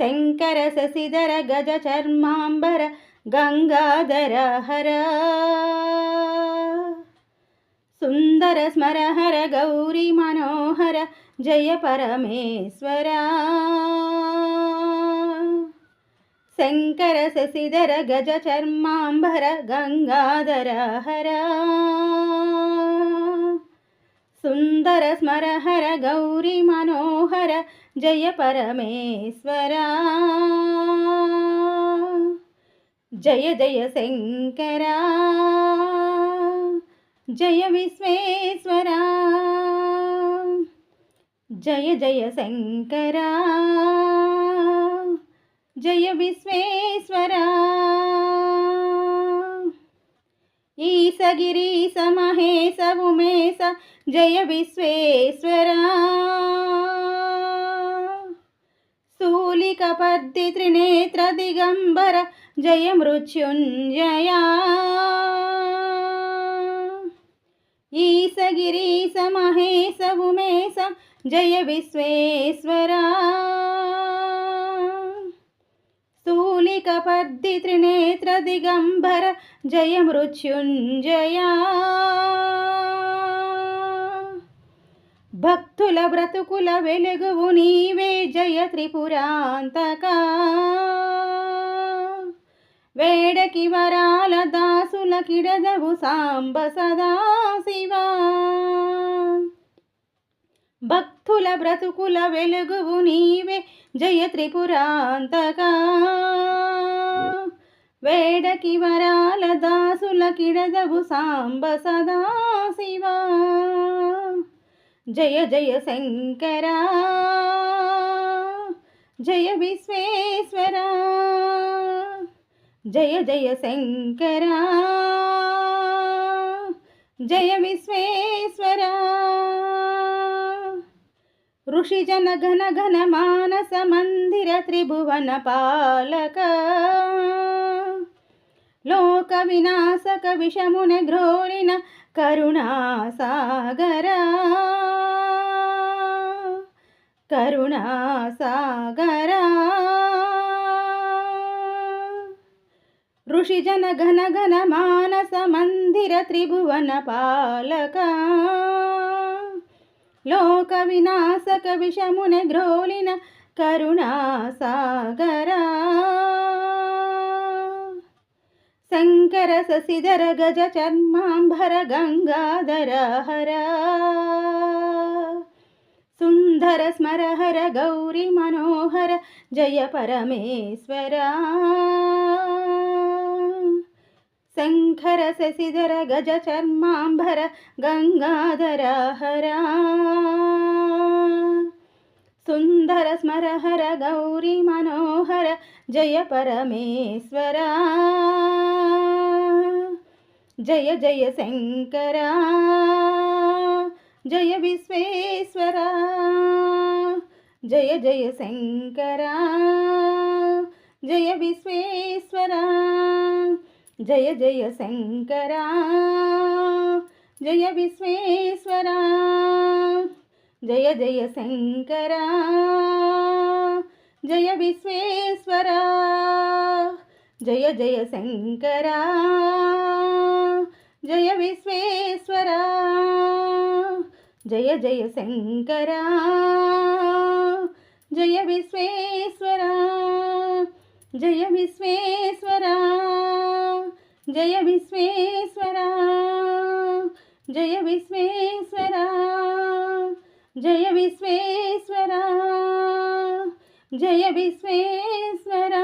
శంకర శశిధర గజ చర్మాంబర గంగాధర హర. సుందర స్మర హర గౌరీ మనోహర జయ పరమేశ్వర. శంకర శశిధర గజ చర్మాంబర గంగాధర హర. సుందర స్మర హర గౌరీ మనోహర జయ పరమేశ్వర. జయ జయ శంకర. జయ విశ్వేశ్వర. జయ జయ శంకర. జయ విశ్వేశ్వర. ఈసగిరీస మహేశ ఉమేశ జయ విశ్వేశ్వర. స్థూలికపద్ది త్రినేత్ర దిగంబర జయ మృత్యుంజయ. ఈసగిరీస మహేశ ఉమేశ జయ విశ్వేశ్వరా. స్థూలికపద్ది త్రినేత్ర దిగంబర జయ మృత్యుంజయ. భక్తుల బ్రతుకుల వెలుగువు నీవే జయ త్రిపురాంతక. వేడకి వరాల దాసుల కిడదవు సాంబ సదాశివ శివా భక్తుల బ్రతుకుల వెలుగువు నీవే జయ త్రిపురాంతక. వేడకి వరాల దాసుల కిడదవు సాంబ సదా శివా. జయ జయ శంకర. జయ విశ్వేశ్వర. జయ జయ శంకర. జయ విశ్వేశ్వర ఋషిజన ఘన ఘన మానస మందిర త్రిభువన పాలక. లోక వినాశక విషమున గ్రోరిన కరుణాసాగర. కరుణాసాగర. ఋషిజన ఘన ఘన మానస మందిర త్రిభువన పాలక. లోక వినాశక విషమున గ్రోలిన కరుణాసాగరా. శంకర శశిధర గజ చర్మాంబర గంగాధర హర. సుందర స్మర హర గౌరీ మనోహర జయ పరమేశ్వరా. శంకర శశిధర గజ చర్మాంబర గంగాధర హర సుందర స్మర హర గౌరీ మనోహర జయ పరమేశ్వర జయ జయ శంకర జయ విశ్వేశ్వర జయ జయ శంకర జయ విశ్వేశ్వర జయ జయ శంకర జయ విశ్వేశ్వర జయ జయ శంకర జయ విశ్వేశ్వర జయ జయ శంకర జయ విశ్వేశ్వర జయ జయ శంకర జయ విశ్వేశ్వర జయ విశ్వేశ్వర జయ విశ్వేశ్వర జయ విశ్వేశ్వర జయ విశ్వేశ్వర జయ విశ్వేశ్వర